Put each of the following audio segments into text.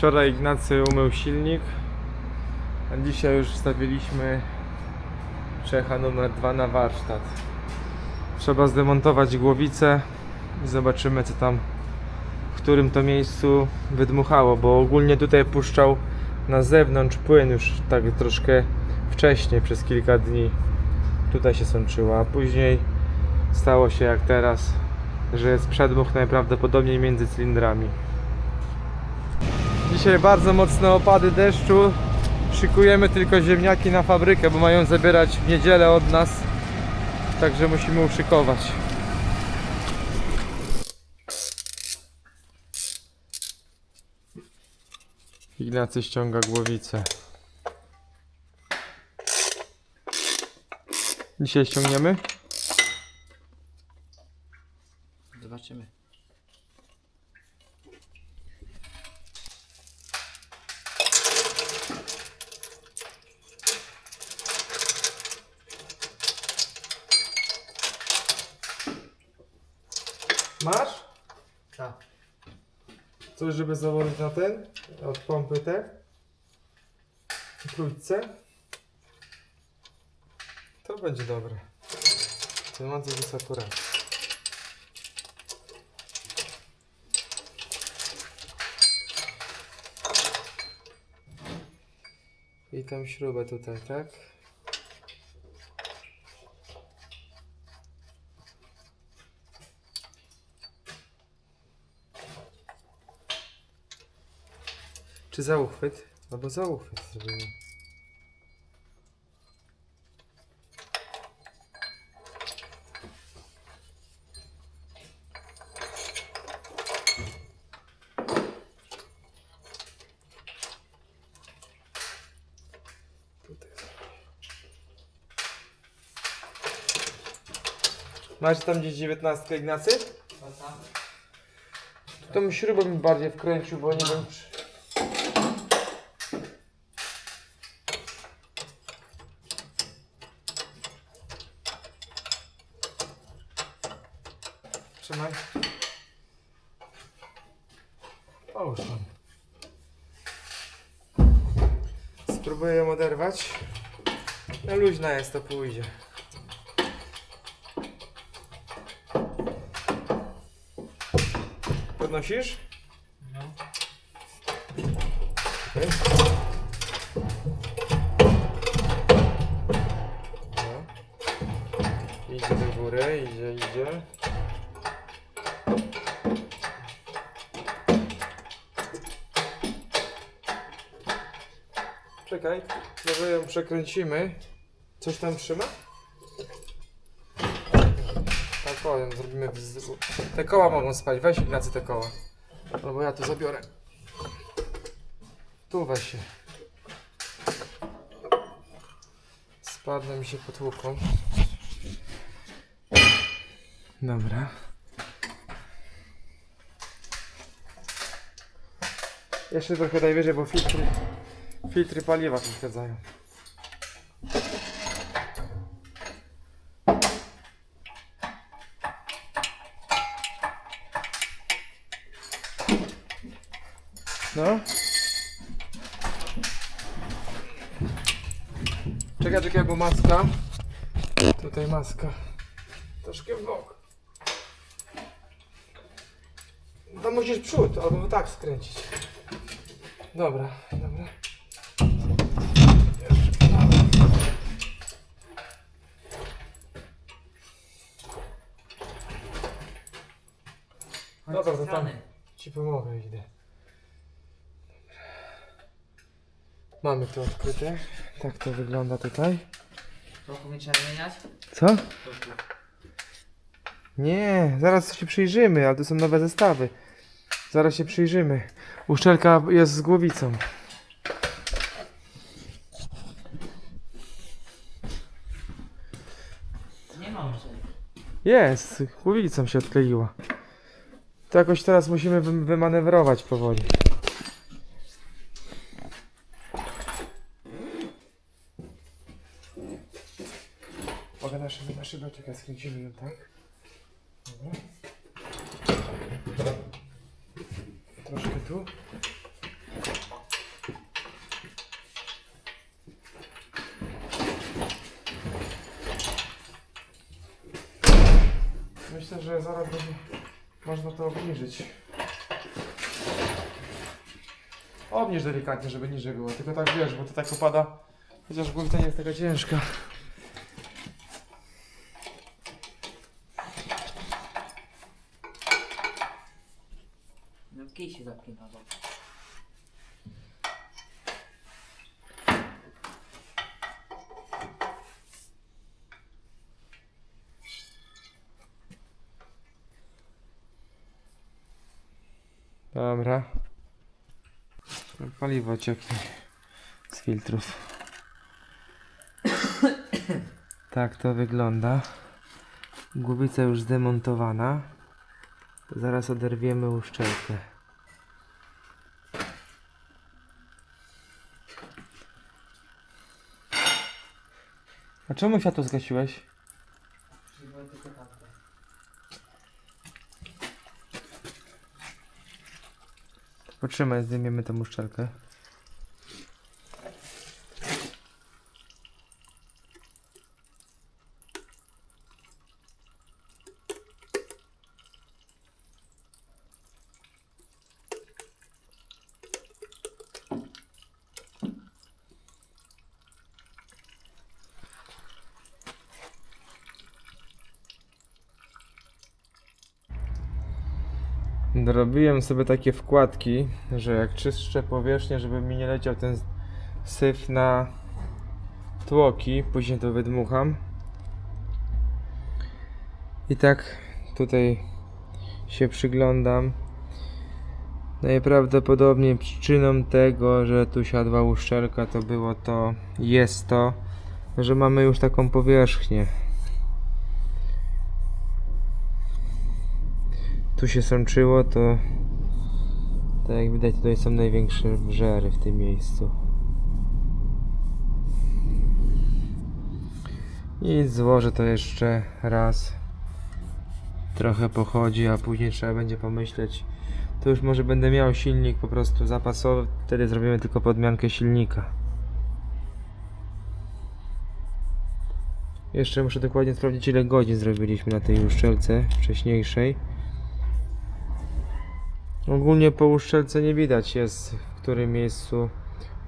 Wczoraj Ignacy umył silnik, a dzisiaj już wstawiliśmy Czecha numer 2 na warsztat. Trzeba zdemontować głowicę i zobaczymy co tam w którym to miejscu wydmuchało, bo ogólnie tutaj puszczał na zewnątrz płyn już tak troszkę wcześniej, przez kilka dni. Tutaj się sączyło, a później stało się jak teraz, że jest przedmuch najprawdopodobniej między cylindrami. Dzisiaj bardzo mocne opady deszczu. Szykujemy tylko ziemniaki na fabrykę, bo mają zabierać w niedzielę od nas. Także musimy uszykować. Ignacy ściąga głowicę. Dzisiaj ściągniemy? Zobaczymy. Masz? Co? Coś, żeby założyć na ten? Od pompy te? Trójce? To będzie dobre. To mam coś jest akurat. I tą śrubę tutaj, tak? Czy za uchwyt? No bo za uchwyt zrobimy. Masz tam gdzieś 19 Ignacy? Co tam? Tą śrubę mi bardziej wkręcił, bo nie wiem czy... Trzymaj. Połóż tam. Spróbuję ją oderwać. No luźna jest, to pójdzie. Podnosisz? No. Okej. No. Idzie do góry, idzie, idzie. Czekaj, może ją przekręcimy. Coś tam trzyma? Tak powiem, zrobimy wz- Te koła mogą spać, weź Ignacy te koła. Albo ja tu zabiorę. Tu weź się. Spadną mi się potłuką. Dobra. Jeszcze trochę daj wyżej, bo filtry, filtry paliwa przeszkadzają. No. Czekaj, czekaj, bo maska. Tutaj maska. Troszkę w bok. To musisz przód, albo tak skręcić. Dobra, dobra. Dobra, to tam ci pomogę, idę. Mamy to odkryte. Tak to wygląda tutaj. Trochę trzeba zmieniać? Co? Nie, zaraz się przyjrzymy, ale to są nowe zestawy. Zaraz się przyjrzymy. Uszczelka jest z głowicą. Nie mam jeszcze. Jest, głowicą się odkleiła. To jakoś teraz musimy wy- wymanewrować powoli. Kręcimy ją tak. Dobra. Troszkę tu. Myślę, że zaraz będzie można to obniżyć. Obniż delikatnie, żeby niżej było. Tylko tak wiesz, bo to tak opada. Chociaż gumka nie jest taka ciężka. Się zapina, bo... Dobra. Paliwo cieknie z filtrów. Tak to wygląda. Głowica już zdemontowana. Zaraz oderwiemy uszczelkę. A czemu światło zgasiłeś? Potrzymaj, zdejmiemy tą uszczelkę. Dorobiłem sobie takie wkładki, że jak czyszczę powierzchnię, żeby mi nie leciał ten syf na tłoki, później to wydmucham. I tak tutaj się przyglądam. Najprawdopodobniej przyczyną tego, że tu siadła uszczelka, to było to, jest to, że mamy już taką powierzchnię. Tu się sączyło, to tak jak widać tutaj są największe wrzery w tym miejscu. I złożę to jeszcze raz. Trochę pochodzi, a później trzeba będzie pomyśleć. To już może będę miał silnik po prostu zapasowy, wtedy zrobimy tylko podmiankę silnika. Jeszcze muszę dokładnie sprawdzić ile godzin zrobiliśmy na tej uszczelce wcześniejszej. Ogólnie po uszczelce nie widać jest w którym miejscu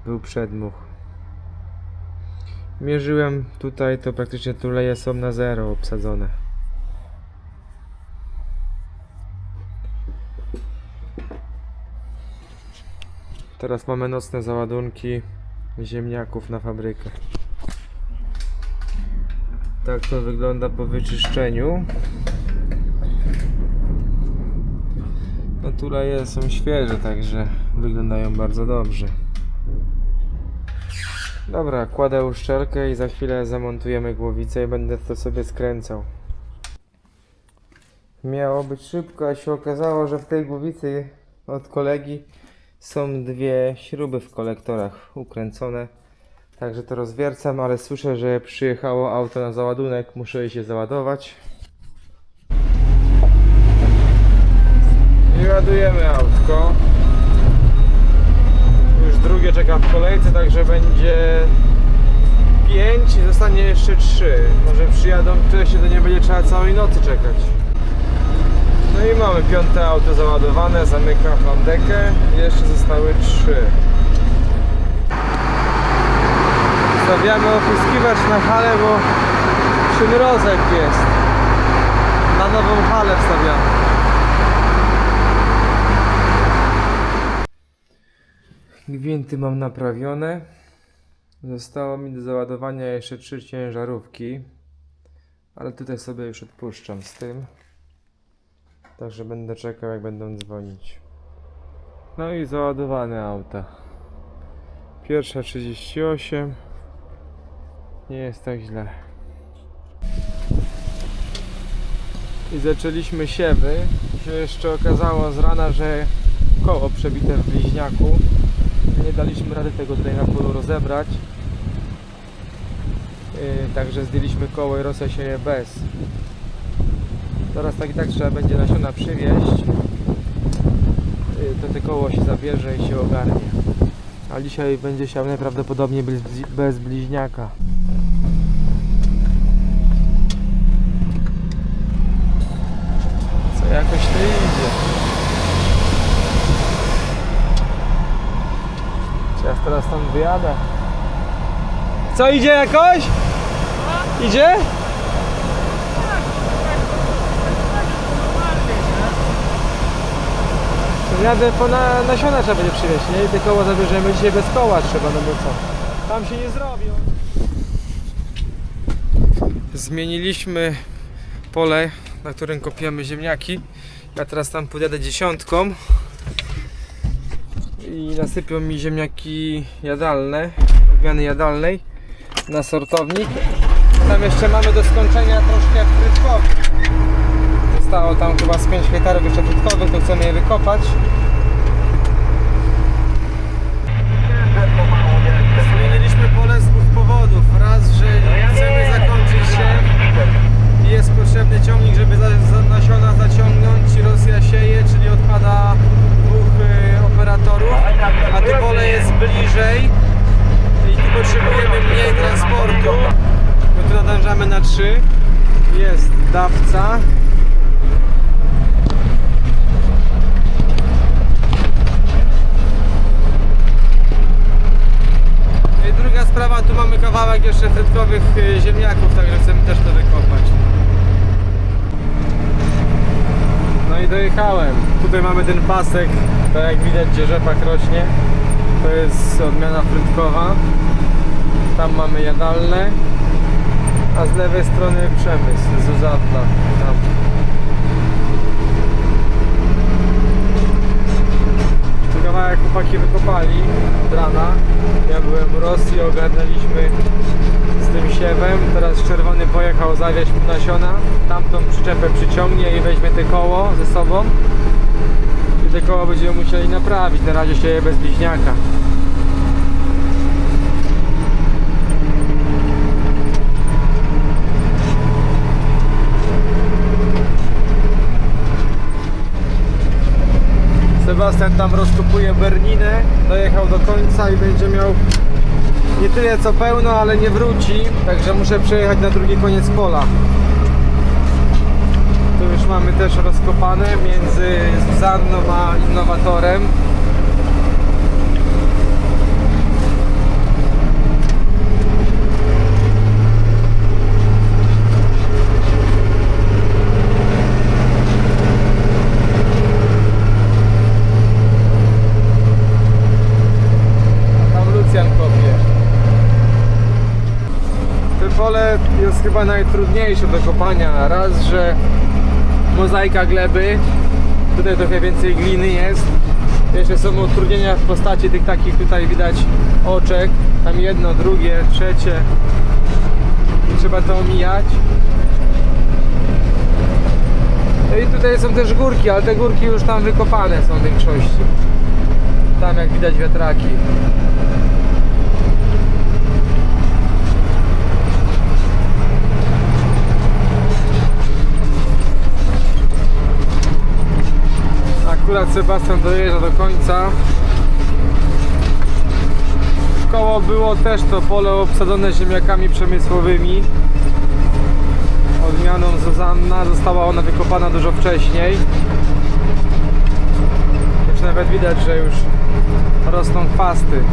był przedmuch. Mierzyłem tutaj, to praktycznie tuleje są na zero obsadzone. Teraz mamy nocne załadunki ziemniaków na fabrykę. Tak to wygląda po wyczyszczeniu. No tuleje są świeże, także wyglądają bardzo dobrze. Dobra, kładę uszczelkę i za chwilę zamontujemy głowicę i będę to sobie skręcał. Miało być szybko, a się okazało, że w tej głowicy od kolegi są dwie śruby w kolektorach ukręcone. Także to rozwiercam, ale słyszę, że przyjechało auto na załadunek, muszę się załadować. I ładujemy autko. Już drugie czeka w kolejce, także będzie 5 i zostanie jeszcze 3. Może przyjadą wcześniej, to nie będzie trzeba całej nocy czekać. No i mamy piąte auto załadowane, zamykam plandekę. Jeszcze zostały 3. Stawiamy opryskiwacz na halę, bo przymrozek jest. Gwinty mam naprawione. Zostało mi do załadowania jeszcze trzy ciężarówki. Ale tutaj sobie już odpuszczam z tym. Także będę czekał jak będą dzwonić. No i załadowane auta. Pierwsza 38. Nie jest tak źle. I zaczęliśmy siewy. I się jeszcze okazało z rana, że koło przebite w bliźniaku. Nie daliśmy rady tego tutaj na polu rozebrać. Yy, także zdjęliśmy koło i rosę się je bez. Teraz tak i tak trzeba będzie nasiona przywieźć. Yy, to te koło się zabierze i się ogarnie. A dzisiaj będzie siał najprawdopodobniej bez, bez bliźniaka. Jakoś to idzie. Ja teraz tam wyjadę? Co idzie jakoś? Idzie? Jadę po na, nasiona trzeba będzie przywieźć, nie? I te koło zabierzemy dzisiaj bez koła trzeba, no bo co? Tam się nie zrobi. Zmieniliśmy pole, na którym kopiemy ziemniaki. Ja teraz tam podjadę dziesiątką i nasypią mi ziemniaki jadalne, odmiany jadalnej na sortownik. Tam jeszcze mamy do skończenia troszkę frytkowych. Zostało tam chyba z 5 hektarów jeszcze frytkowych, to chcemy je wykopać. Zmieniliśmy pole z dwóch powodów. Raz, że chcemy zakończyć się i jest potrzebny ciągnik, żeby za, za nasiona zaciągnąć. Rosja sieje, czyli odpada dwóch y, operatorów, a tu pole jest bliżej i tu potrzebujemy mniej transportu. My tu nadążamy na trzy. Jest dawca. No I druga sprawa, tu mamy kawałek jeszcze frytkowych y, ziemniaków, także chcemy też to wykopać. No i dojechałem. Ten pasek, tak jak widać gdzie rzepak rośnie. To jest odmiana frytkowa. Tam mamy jadalne. A z lewej strony przemysł, Zuzanna. Tam. Tu kawałek chłopaki wykopali od rana. Ja byłem w Rosji, ogarnęliśmy z tym siewem. Teraz czerwony pojechał zawieźć nasiona. Tamtą przyczepę przyciągnie i weźmie te koło ze sobą. Te koło będziemy musieli naprawić. Na razie sieje bez bliźniaka. Sebastian tam rozkopuje Berninę, dojechał do końca i będzie miał nie tyle co pełno, ale nie wróci, także muszę przejechać na drugi koniec pola. Tu już mamy też rozkopane między Zuzanną a Innowatorem. To pole jest chyba najtrudniejsze do kopania. Raz, że mozaika gleby, tutaj trochę więcej gliny jest. Jeszcze są utrudnienia w postaci tych takich tutaj widać oczek. Tam jedno, drugie, trzecie. Trzeba to omijać. No i tutaj są też górki, ale te górki już tam wykopane są w większości. Tam jak widać wiatraki. Akurat Sebastian dojeżdża do końca. Koło było też to pole obsadzone ziemniakami przemysłowymi. Odmianą Zuzanna. Została ona wykopana dużo wcześniej. Już nawet widać, że już rosną chwasty.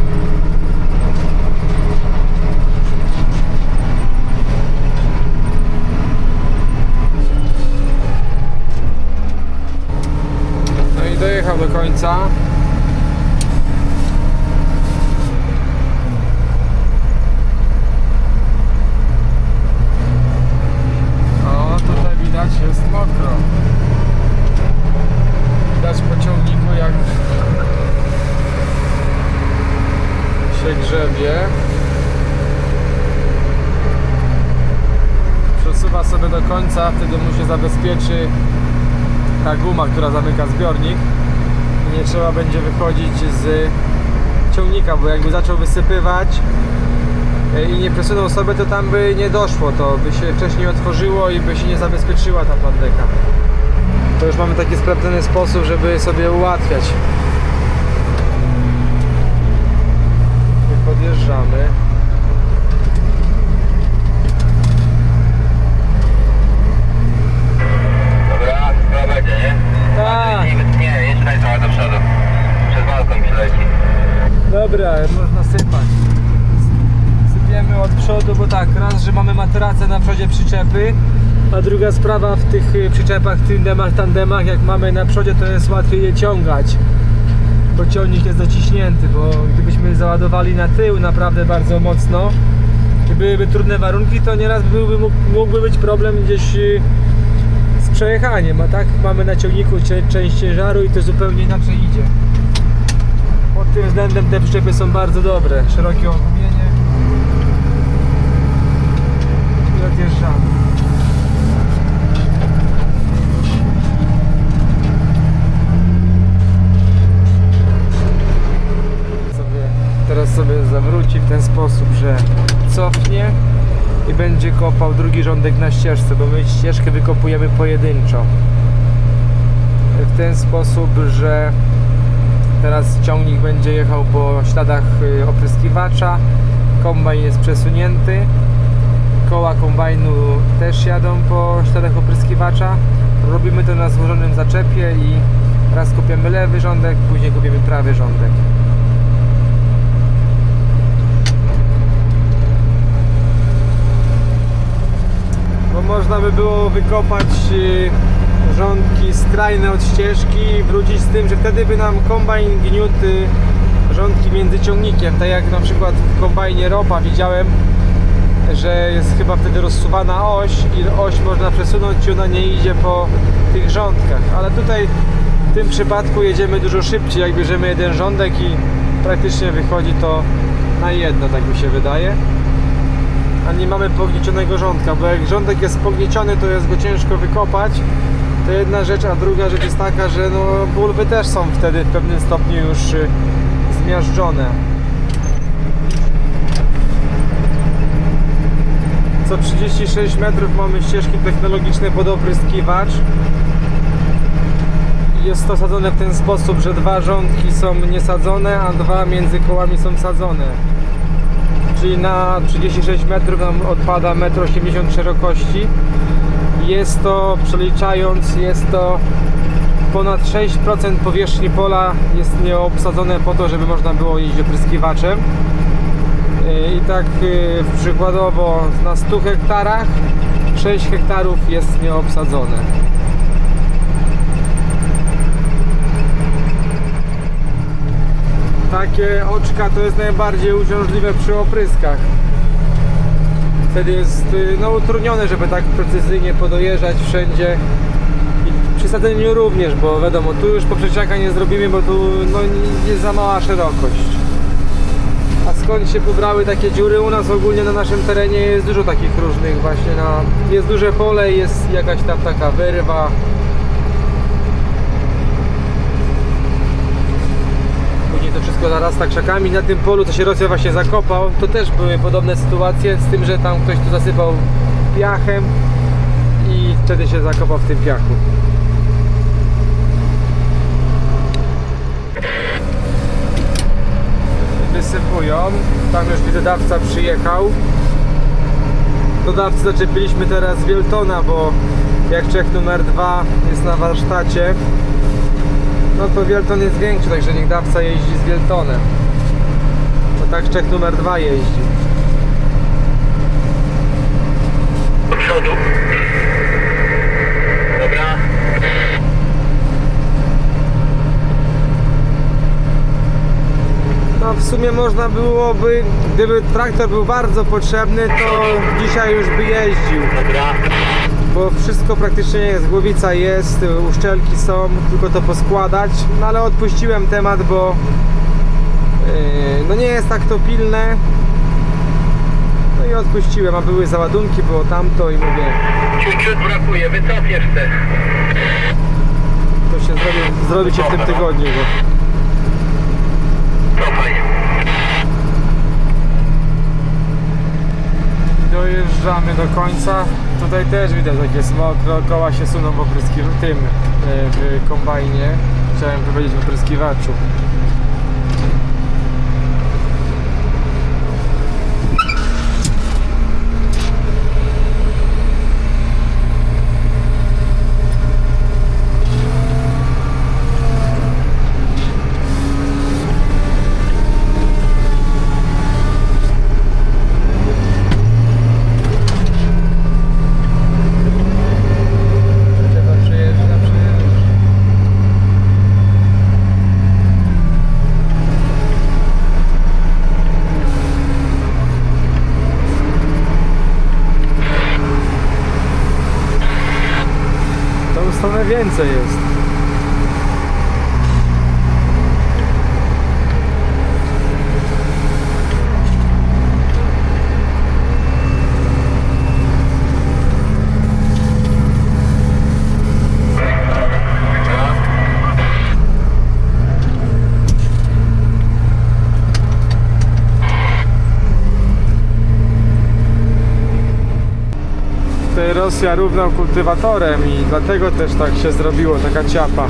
No i dojechał do końca. O, tutaj widać jest mokro. Widać po ciągniku jak się grzebie. Przesuwa sobie do końca, wtedy mu się zabezpieczy ta guma, która zamyka zbiornik nie trzeba będzie wychodzić z ciągnika, bo jakby zaczął wysypywać e, i nie przesunął sobie, to tam by nie doszło, to by się wcześniej otworzyło i by się nie zabezpieczyła ta plandeka. To już mamy taki sprawdzony sposób, żeby sobie ułatwiać. My podjeżdżamy. Dobra, chyba będzie, nie? Dobra, można sypać. Sypiemy od przodu, bo tak, raz, że mamy materacę na przodzie przyczepy, a druga sprawa w tych y, przyczepach, tandemach, tandemach, jak mamy na przodzie, to jest łatwiej je ciągać. Bo ciągnik jest dociśnięty, bo gdybyśmy załadowali na tył naprawdę bardzo mocno, byłyby trudne warunki, to nieraz byłby, mógł- mógłby być problem gdzieś y, z przejechaniem, a tak mamy na ciągniku część ciężaru i to zupełnie inaczej idzie. Pod tym względem te przyczepy są bardzo dobre. Szerokie ogumienie. I odjeżdżamy. Teraz sobie zawróci w ten sposób, że cofnie i będzie kopał drugi rządek na ścieżce, bo my ścieżkę wykopujemy pojedynczo. W ten sposób, że Teraz ciągnik będzie jechał po śladach y, opryskiwacza. Kombajn jest przesunięty. Koła kombajnu też jadą po śladach opryskiwacza. Robimy to na złożonym zaczepie i raz kopiemy lewy rządek, później kopiemy prawy rządek. Bo można by było wykopać y, rządki skrajne od ścieżki wrócić z tym, że wtedy by nam kombajn gniótł y, rządki między ciągnikiem. Tak jak na przykład w kombajnie ropa widziałem, że jest chyba wtedy rozsuwana oś i oś można przesunąć i ona nie idzie po tych rządkach. Ale tutaj w tym przypadku jedziemy dużo szybciej, jak bierzemy jeden rządek i praktycznie wychodzi to na jedno, tak mi się wydaje a nie mamy pogniecionego rządka, bo jak rządek jest pognieciony, to jest go ciężko wykopać. To jedna rzecz, a druga rzecz jest taka, że no, bulwy też są wtedy w pewnym stopniu już y, zmiażdżone. Co 36 metrów mamy ścieżki technologiczne pod opryskiwacz. Jest to sadzone w ten sposób, że dwa rządki są niesadzone, a dwa między kołami są sadzone czyli na 36 metrów nam odpada 1,80 m szerokości. Jest to, przeliczając, jest to ponad 6% powierzchni pola jest nieobsadzone po to, żeby można było jeździć opryskiwaczem. Yy, I tak yy, przykładowo na 100 hektarach 6 hektarów jest nieobsadzone. Takie oczka to jest najbardziej uciążliwe przy opryskach. Wtedy jest y, no, utrudnione, żeby tak precyzyjnie podojeżdżać wszędzie. I przy sadzeniu również, bo wiadomo, tu już poprzeczaka nie zrobimy, bo tu no, jest za mała szerokość. A skąd się pobrały takie dziury? U nas ogólnie na naszym terenie jest dużo takich różnych właśnie. Na, jest duże pole, jest jakaś tam taka wyrwa. To wszystko zarasta krzakami. Na tym polu, co się Rosja właśnie zakopał, to też były podobne sytuacje, z tym, że tam ktoś tu zasypał piachem i wtedy się zakopał w tym piachu. Wysypują. Tam już widzę dawca przyjechał. Do dawcy zaczepiliśmy teraz Wieltona, bo jak Czech numer 2 jest na warsztacie, no to Wielton jest większy, także niech dawca jeździ z Wieltonem. To tak Czech numer 2 jeździ. Do przodu. Dobra. No w sumie można byłoby, gdyby traktor był bardzo potrzebny, to dzisiaj już by jeździł. Dobra. Bo wszystko praktycznie jest, głowica jest, uszczelki są, tylko to poskładać. No ale odpuściłem temat, bo yy, no nie jest tak to pilne. No i odpuściłem, a były załadunki, było tamto i mówię, Ciut, brakuje, wycof jeszcze. to się zrobi, zrobi się w tym tygodniu. Bo... Dojeżdżamy do końca. Tutaj też widać jak jest mokro, koła się suną w opryski w tym e, w kombajnie. Chciałem powiedzieć w opryskiwaczu. trochę więcej jest. Tutaj Rosja równał kultywatorem i dlatego też tak się zrobiło, taka ciapa.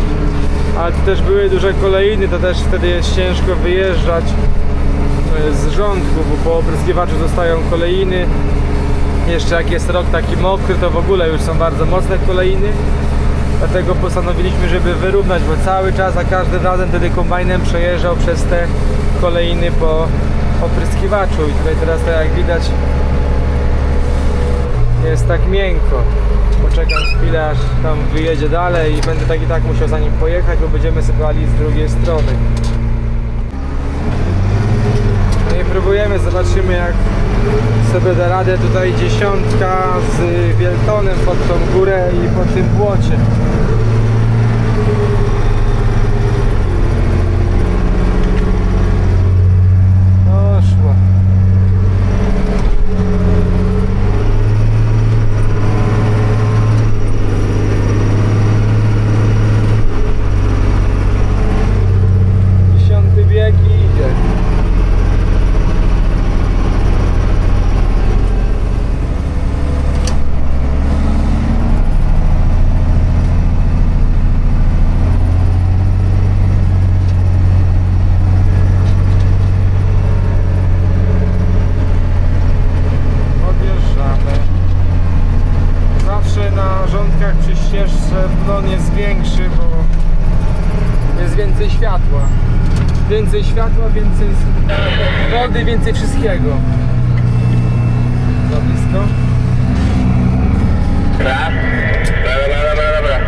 Ale tu też były duże kolejny, to też wtedy jest ciężko wyjeżdżać e, z rządku, bo po opryskiwaczu zostają kolejny. Jeszcze jak jest rok taki mokry, to w ogóle już są bardzo mocne kolejny. Dlatego postanowiliśmy, żeby wyrównać, bo cały czas, za każdym razem wtedy kombajnem przejeżdżał przez te kolejny po opryskiwaczu. I tutaj teraz, tak jak widać, jest tak miękko. Poczekam chwilę, aż tam wyjedzie dalej i będę tak i tak musiał za nim pojechać, bo będziemy sypali z drugiej strony. No i próbujemy, zobaczymy jak sobie da radę tutaj dziesiątka z Wieltonem pod tą górę i po tym błocie. Poszło. Dziesiąty bieg i idzie. Odjeżdżamy. Zawsze na rządkach przy ścieżce plon jest większy, bo jest więcej światła. Więcej światła, więcej wody, więcej wszystkiego. Za blisko. Raz. Dobra, dobra, dobra.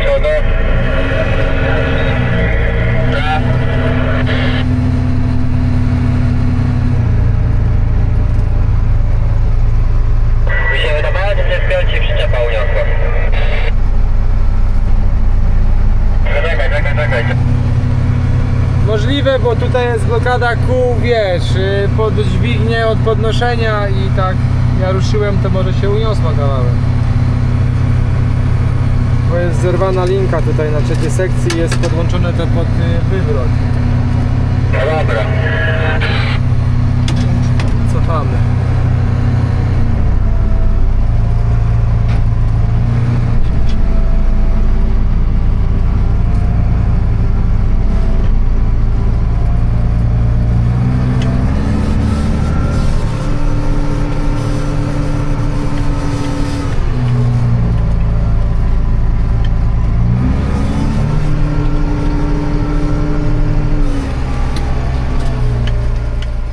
Przodu. Raz. Mi się wydawało, że się zbiorcie przyczepa uniosła. Czekaj, czekaj, czekaj. Możliwe, bo tutaj jest blokada kół, wiesz, y, pod dźwignię od podnoszenia i tak ja ruszyłem, to może się uniosła kawałek. Bo jest zerwana linka tutaj na trzeciej sekcji jest podłączone to pod y, wywrot. No dobra. Cofamy.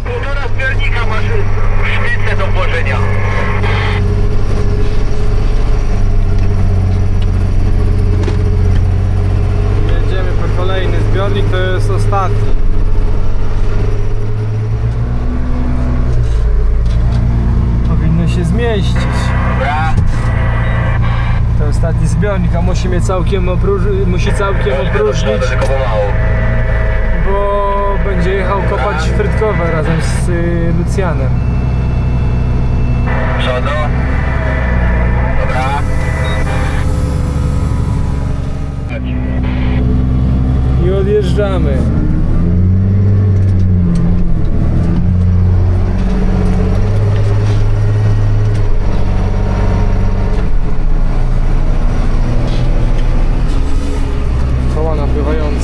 Półtora zbiornika masz szpicę do włożenia. Jedziemy po kolejny zbiornik, to jest ostatni. Powinno się zmieścić. Dobra. To ostatni całkiem opróż- musi całkiem opróżnić, bo będzie jechał kopać frytkowe razem z y, Lucjanem. Przodu. Dobra. I odjeżdżamy.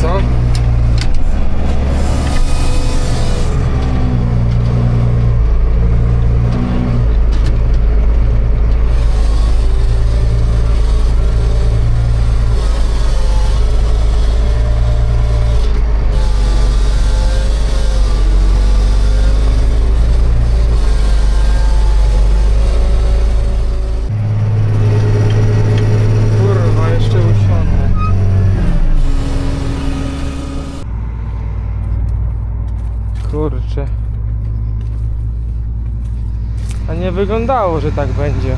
co? Nie wyglądało, że tak będzie.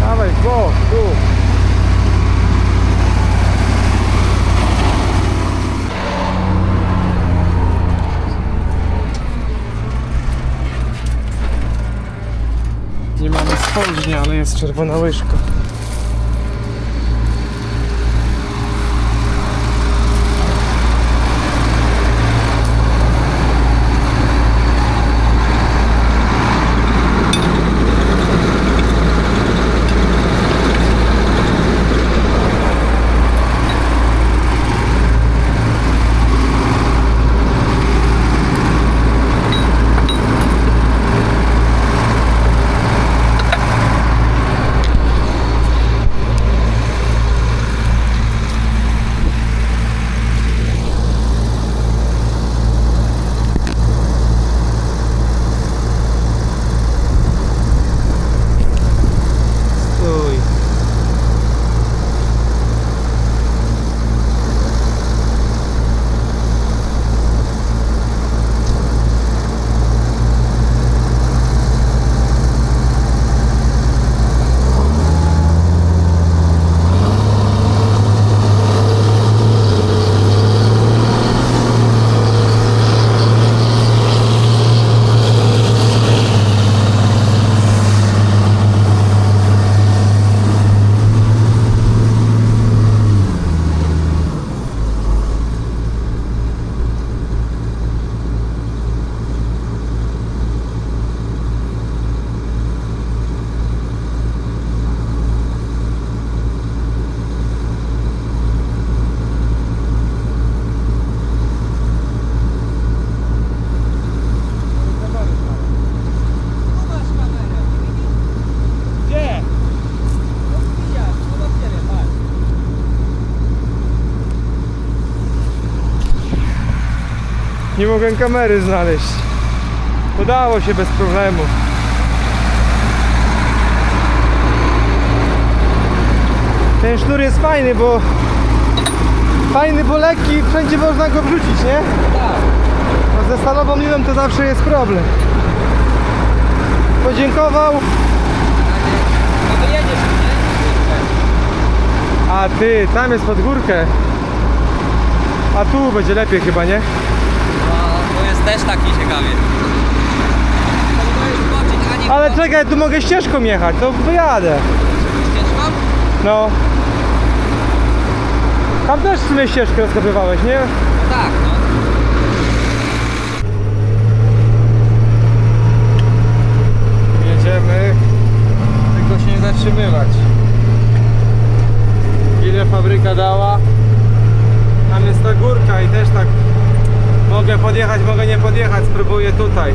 Dawaj. Nie mamy spożni, ale jest czerwona łyżka. Mogę kamery znaleźć. Udało się bez problemu. Ten sznur jest fajny, bo fajny, bo lekki, wszędzie można go wrzucić, nie? Tak. Ze stalową liną to zawsze jest problem. Podziękował, a ty, tam jest pod górkę. A tu będzie lepiej chyba, nie? Też taki nie Ale czekaj, tu mogę ścieżką jechać, to wyjadę. ścieżką? No. Tam też w sumie ścieżkę rozkopywałeś, nie? No tak, no. Jedziemy, tylko się nie zatrzymywać. Ile fabryka dała? Tam jest ta górka i też tak mogę podjechać, mogę nie podjechać, spróbuję tutaj.